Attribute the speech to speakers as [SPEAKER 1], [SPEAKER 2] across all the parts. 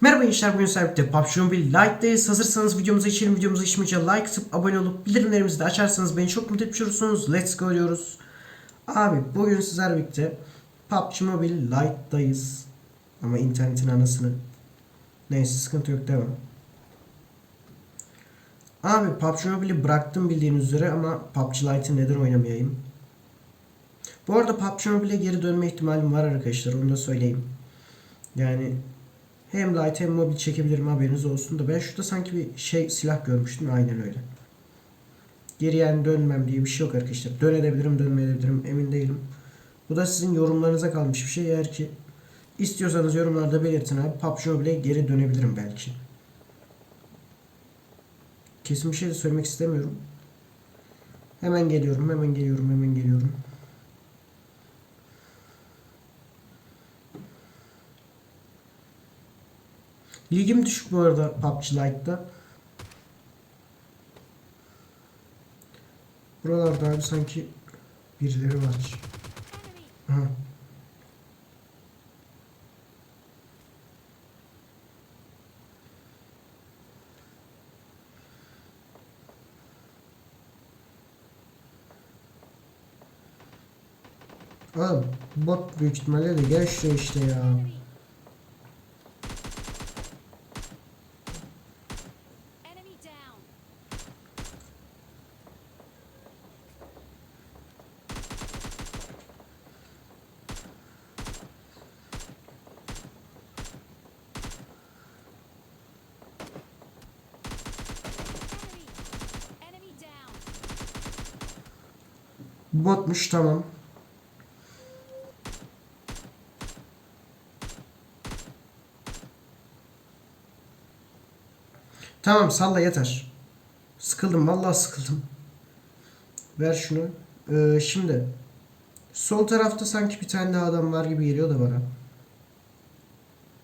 [SPEAKER 1] Merhaba gençler bugün sahipte PUBG Mobile Lite'dayız. Hazırsanız videomuza geçelim. Videomuza geçmeyince like atıp abone olup bildirimlerimizi de açarsanız beni çok mutlu etmiş olursunuz. Let's go diyoruz. Abi bugün sizlerle birlikte PUBG Mobile Lite'dayız. Ama internetin anasını. Neyse sıkıntı yok devam. Abi PUBG Mobile'i bıraktım bildiğiniz üzere ama PUBG Lite'ı neden oynamayayım? Bu arada PUBG Mobile'e geri dönme ihtimalim var arkadaşlar onu da söyleyeyim. Yani hem light hem mobil çekebilirim haberiniz olsun da ben şurada sanki bir şey silah görmüştüm aynen öyle. Geri yani dönmem diye bir şey yok arkadaşlar. Dönebilirim dönmeyebilirim emin değilim. Bu da sizin yorumlarınıza kalmış bir şey. Eğer ki istiyorsanız yorumlarda belirtin abi. PUBG Mobile'e geri dönebilirim belki. Kesin bir şey de söylemek istemiyorum. Hemen geliyorum, hemen geliyorum, hemen geliyorum. Ligim düşük bu arada PUBG Lite'da. Buralarda abi sanki birileri var. Aha. Abi bot büyük ihtimalle de gel işte ya. Botmuş tamam. Tamam salla yeter. Sıkıldım vallahi sıkıldım. Ver şunu. Ee, şimdi sol tarafta sanki bir tane daha adam var gibi geliyor da bana.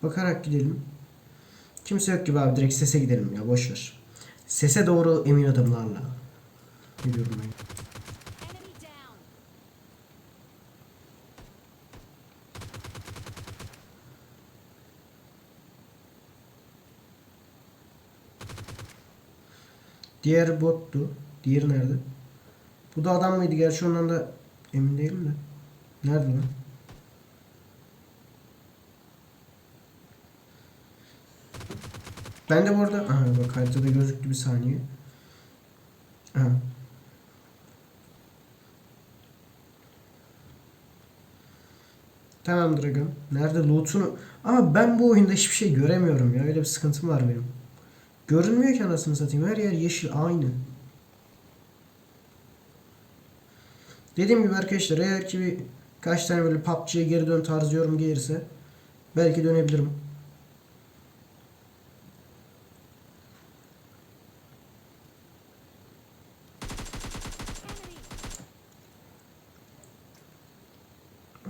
[SPEAKER 1] Bakarak gidelim. Kimse yok gibi abi direkt sese gidelim ya boş ver. Sese doğru emin adımlarla. Gidiyorum ben. Diğer bottu. Diğeri nerede? Bu da adam mıydı? Gerçi ondan da emin değilim de. Nerede lan? Ben de bu arada... Aha bak haritada gözüktü bir saniye. Aha. Tamam Dragon. Nerede loot'unu... Ama ben bu oyunda hiçbir şey göremiyorum ya. Öyle bir sıkıntım var benim. Görünmüyor ki anasını satayım. Her yer yeşil aynı. Dediğim gibi arkadaşlar eğer ki bir kaç tane böyle PUBG'ye geri dön tarzı yorum gelirse belki dönebilirim.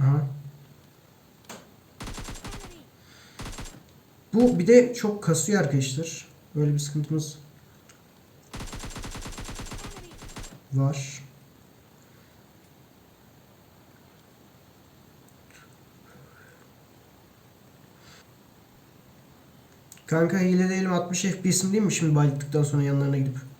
[SPEAKER 1] Aha. Bu bir de çok kasıyor arkadaşlar. Böyle bir sıkıntımız var. Kanka hile değilim 60 FPS'im değil mi şimdi bayıldıktan sonra yanlarına gidip?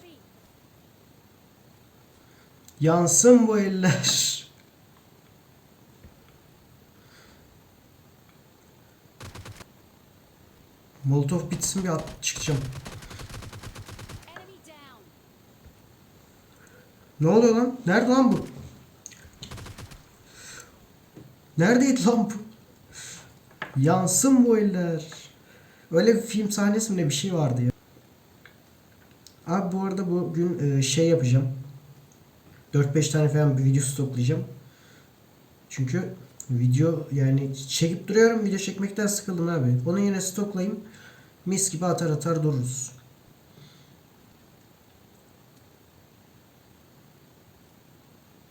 [SPEAKER 2] Three.
[SPEAKER 1] Yansın bu eller. Molotov bitsin bir at çıkacağım. Ne oluyor lan? Nerede lan bu? Neredeydi lan bu? Yansın bu eller. Öyle bir film sahnesi mi ne bir şey vardı ya. Abi bu arada bu bugün e, şey yapacağım. 4-5 tane falan bir video stoklayacağım. Çünkü video yani çekip duruyorum video çekmekten sıkıldım abi. Onu yine stoklayayım. Mis gibi atar atar dururuz.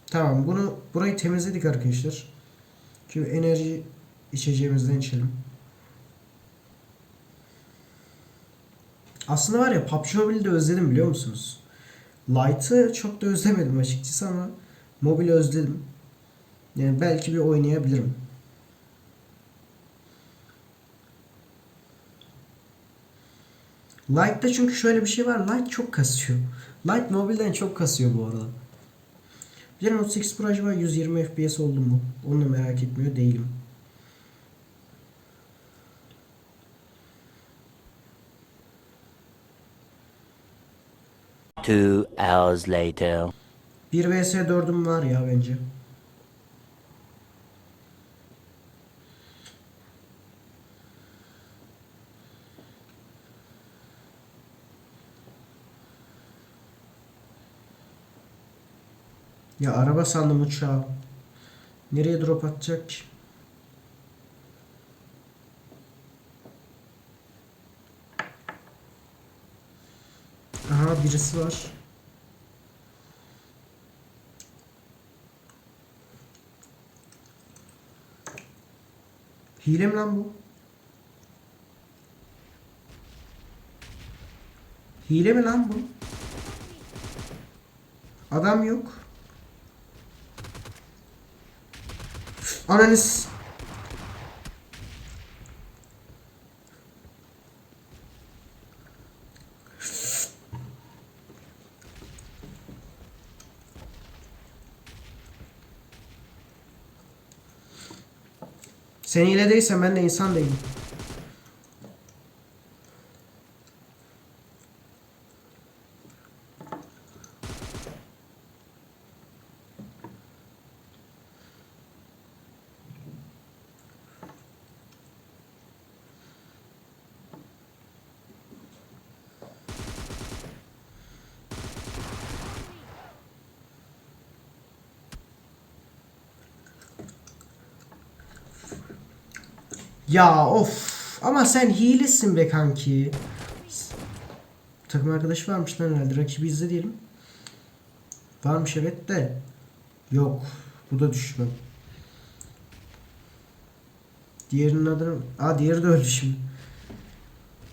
[SPEAKER 1] Tamam bunu burayı temizledik arkadaşlar. Şimdi enerji içeceğimizden içelim. Aslında var ya PUBG Mobile'i de özledim biliyor musunuz? Light'ı çok da özlemedim açıkçası ama mobile özledim. Yani belki bir oynayabilirim. Light'ta çünkü şöyle bir şey var. Light çok kasıyor. Light mobilden çok kasıyor bu arada. Bir de Note 8 Pro acaba 120 FPS oldu mu? Onu merak etmiyor değilim.
[SPEAKER 3] Two hours later.
[SPEAKER 1] 1 vs 4'üm var ya bence. Ya araba sandım uçağı. Nereye drop atacak ki? Aha birisi var. Hile mi lan bu? Hile mi lan bu? Adam yok. Ananız. Sen hile değilsen ben de insan değilim. Ya of. Ama sen hilesin be kanki. Takım arkadaşı varmış lan herhalde. Rakibi izle diyelim. Varmış evet de. Yok. Bu da düşman. Diğerinin adını... Aa diğeri de öldü şimdi.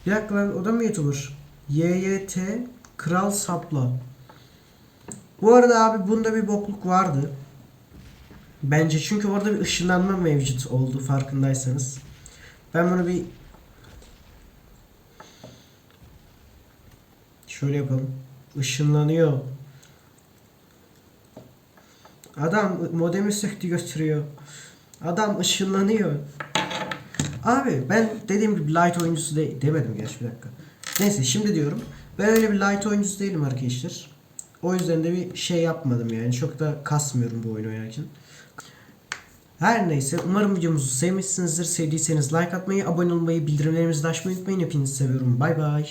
[SPEAKER 1] Bir dakika lan o da mı YouTuber? YYT Kral Sapla. Bu arada abi bunda bir bokluk vardı. Bence çünkü orada bir ışınlanma mevcut oldu farkındaysanız. Ben bunu bir şöyle yapalım. Işınlanıyor. Adam modemi söktü götürüyor. Adam ışınlanıyor. Abi ben dediğim gibi light oyuncusu de demedim gerçi bir dakika. Neyse şimdi diyorum. Ben öyle bir light oyuncusu değilim arkadaşlar. O yüzden de bir şey yapmadım yani. Çok da kasmıyorum bu oyunu oynarken. Her neyse umarım videomuzu sevmişsinizdir. Sevdiyseniz like atmayı, abone olmayı, bildirimlerimizi açmayı unutmayın. Hepinizi seviyorum. Bay bay.